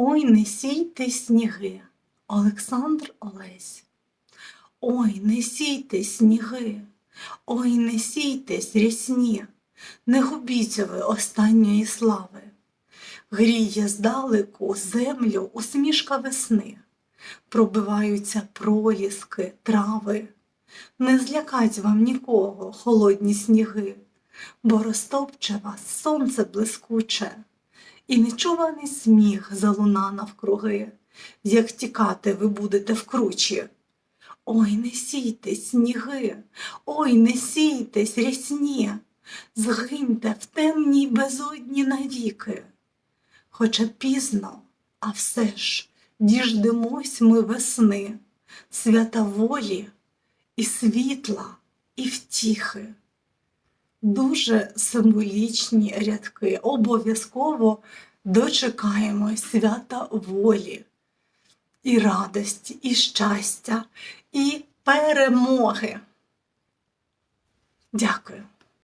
Ой, не сійте сніги, Олександр Олесь. Ой, не сійте сніги, ой, не сійтесь рясні, не губіть ви останньої слави. Гріє здалеку землю усмішка весни, пробиваються проліски, трави. Не злякать вам нікого холодні сніги, бо розтопче вас сонце блискуче, і нечуваний сміх залуна навкруги, як тікати ви будете в кручі. Ой, не сійтесь, сніги, ой, не сійтесь, рясні, згиньте в темній безодні навіки. Хоча пізно, а все ж діждемось ми весни, свята волі і світла, і втіхи. Дуже символічні рядки. Обов'язково дочекаємо свята волі, і радості, і щастя, і перемоги. Дякую.